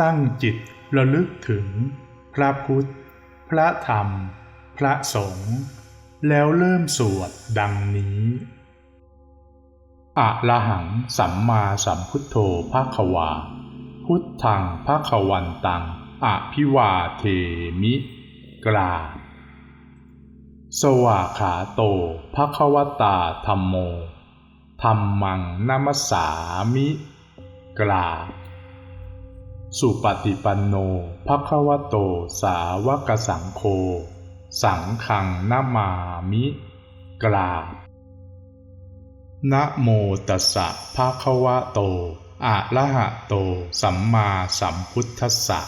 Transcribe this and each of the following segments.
ตั้งจิตระลึกถึง พระพุทธ พระธรรม พระสงฆ์แล้วเริ่มสวดดังนี้อะระหังสัมมาสัมพุทโธภะควา พุทธังภะควันตังอภิวาเทมิ กรา สวาขาโตภะควตาธรรมโมธรรมังนัมสสามิ กราบ สุปฏิปันโนภะควะโตสาวกสังโฆสังฆังนามามิ กราบนะโมตัสสะภะคะวะโต อะระหะโต สัมมาสัมพุทธัสสะ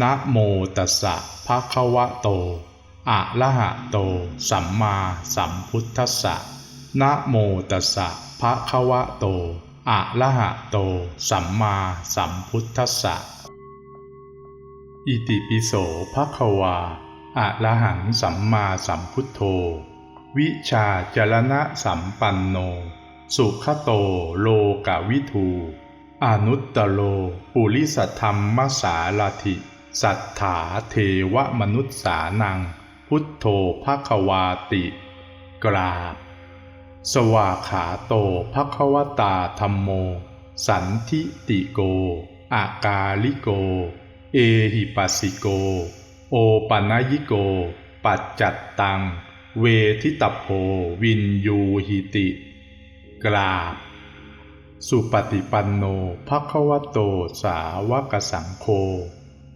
นะโมตัสสะภะคะวะโต อะระหะโต สัมมาสัมพุทธัสสะนะโมตัสสะภะคะวะโต อะระหะโต สัมมาสัมพุทธัสสะ อิติปิโสภะคะวาอะระหังสัมมาสัมพุทโธ วิชาจรณะสัมปันโน สุขโตโลกวิทู อนุตตโล ปุริสธรรมสาลทิสัทธาเทวมนุษสานัง พุทโธภะคะวาติ กราบ สวาขาโตภะคะวตาธรรมโม สันทิติโก อากาลิโก เอหิปัสสิโก โอปัญญิโก ปัจจัตตัง เวทิตโพวินยูหิติ กราบ สุปฏิปันโนภควโตสาวกสังโฆ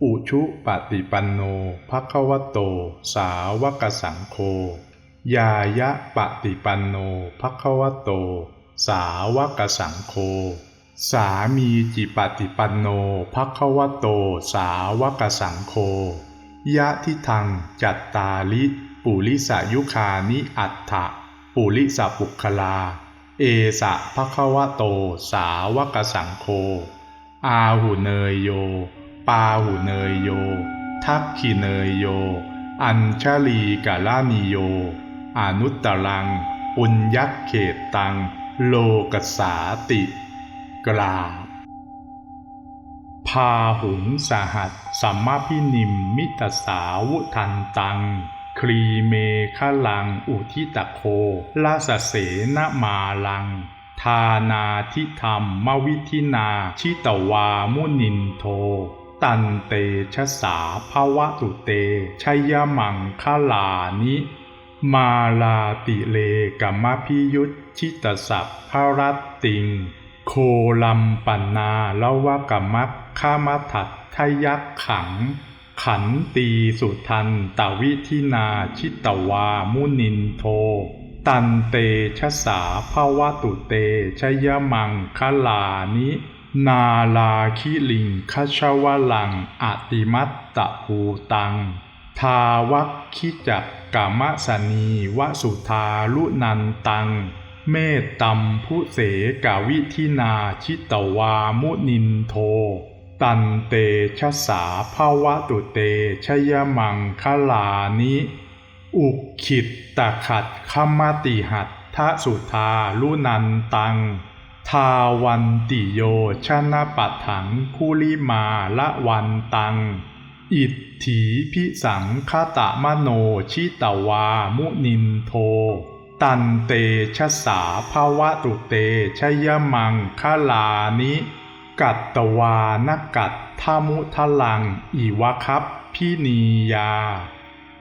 อุชุปฏิปันโนภควโตสาวกสังโฆ ยายะปฏิปันโนภควโต สาวกสังโฆ สามีจิปฏิปันโนภควโต สาวกสังโฆยะทิทัง จัตตาลิ ปุริสายุคานิอัตถะปุริสปุคลา เอสะภควโต สาวกสังโฆอาหุเนยโย ปาหุเนยโย ทักขิเนยโย อัญชลีกาลานิโย อนุตตรัง ปุญญักเขตตัง โลกัสสาติ กราบพาหุงสหัสสัมมาพินิมมิตสาวุทันตัง ครีเมฆลังอุทิตโคลาสเสนมาลัง ทานาทิธรรมมวิธินาชิตวามุนินโท ตันเตชะสาภวะตุเตชยมังคลานิมาลาติเลกัมมพิยุตชิตสัพพรัตติง โคลัมปันนาละวะกมัคขามัทัตทยักขัง ขันตีสุทันตวิธินาชิตวามุนินโท ตันเตชะสาภวะตุเตชยมังคลานิ นาลาคิลิงคชวลังอติมัตตภูตัง ทาวัคคิจักกามสนีวสุธาลุนันตัง เมตตัมพุเสกาวิธินาชิตวามุนินโท ตันเตชะสาภาวะตุเตชยมังคลานิ อุกขิตตะขัดขมติหัตทะสุธาลุนันตัง ทาวันติโยชนะปัถังคุลิมาละวันตัง อิทถีพิสังคตะมโนชิตวามุนินโท ตันเตชะสาภาวะตุเตชยมังคลานิ กัตตวานกัตทามุทลังอีวะครับพินียา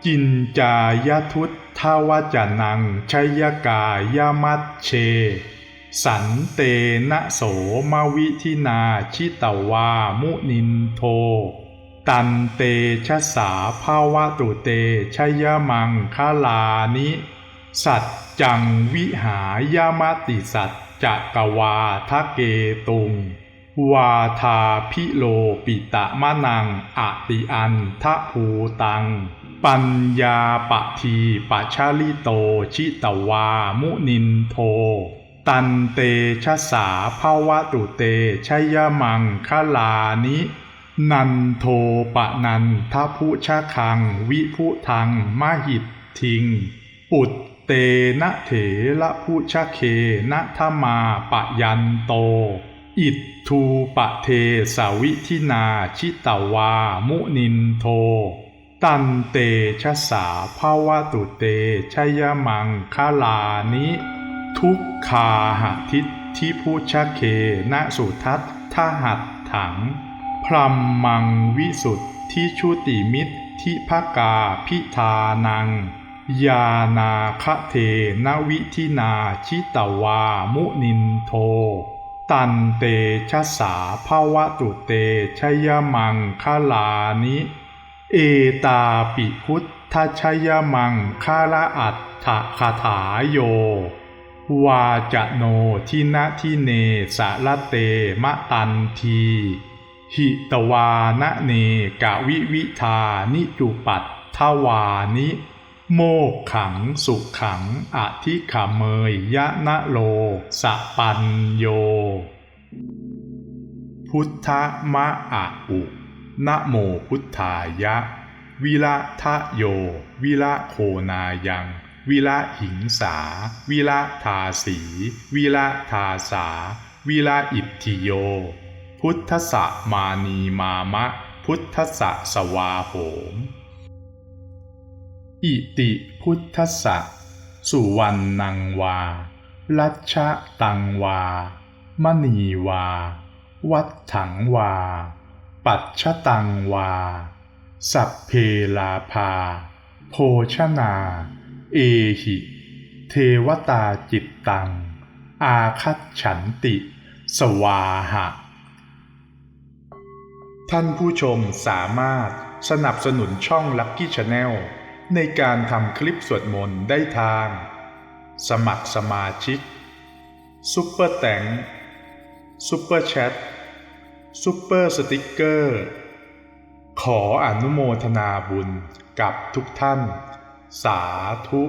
จินจายทุตทาวจนังชยกายมัตเช สันเตนะโสมวิธินาชิตวามุนินโท ตันเตชะสาภาวะตุเตชยมังคลานิ สัจจังวิหายามติสัตจะกวาทะเกตุง วาทาพิโลปิตะมะนังอติอันทะภูตัง ปัญญาปะทีปะชาลิโตชิตวามุนินโท ตันเตชะสาภาวะตุเตชยมังคลานินันโทปะนันทพุชะคัง วิพุทังมหิตทิง ปุตเตนะเถละพุชเคนะทมาปะยันโต อิททูปะเทสาวิทินาชิตวา มุนินโท ตันเตชะสาภาวะตุเตชยมังคลานิ ทุกคาหะทิทิพุชเคนะสุทัตทหัตถัง พรัมมังวิสุทธิชุติมิตรทิภกาพิธานัง ยานาคเทนวิทินาชิตวามุนินโท ตันเตชะสาภาวะตุเตชยมังคลานิ เอตาปิพุทธชยมังคาระอัตถคาถาโย วาจโนทินะทิเนสะละเตมะตันทีหิตวานะเนกะวิวิธานิจุปัตทวานิ โมกขังสุขขังอธิขเมยยะนะโลสะปันโย พุทธมะอะอุนะโมพุทธายะ วิละทะโย วิละโคนายัง วิละหิงสา วิละทาสี วิละทาสา วิละอิทธิโย พุทธสะมานีมามะ พุทธสะสวาโหม อิติพุทธะสุวรรณังวาลัชชะตังวา มณีวา วัดถังวา ปัจฉตังวา สัพเพลาภา โภชนา เอหิ เทวตาจิตตัง อาคัตฉันติ สวาหะ ท่านผู้ชมสามารถสนับสนุนช่อง Lucky Channel ในการทำคลิปสวดมนต์ได้ทาง สมัครสมาชิกซุปเปอร์แตงซุปเปอร์แชทซุปเปอร์สติกเกอร์ ขออนุโมทนาบุญกับทุกท่าน สาธุ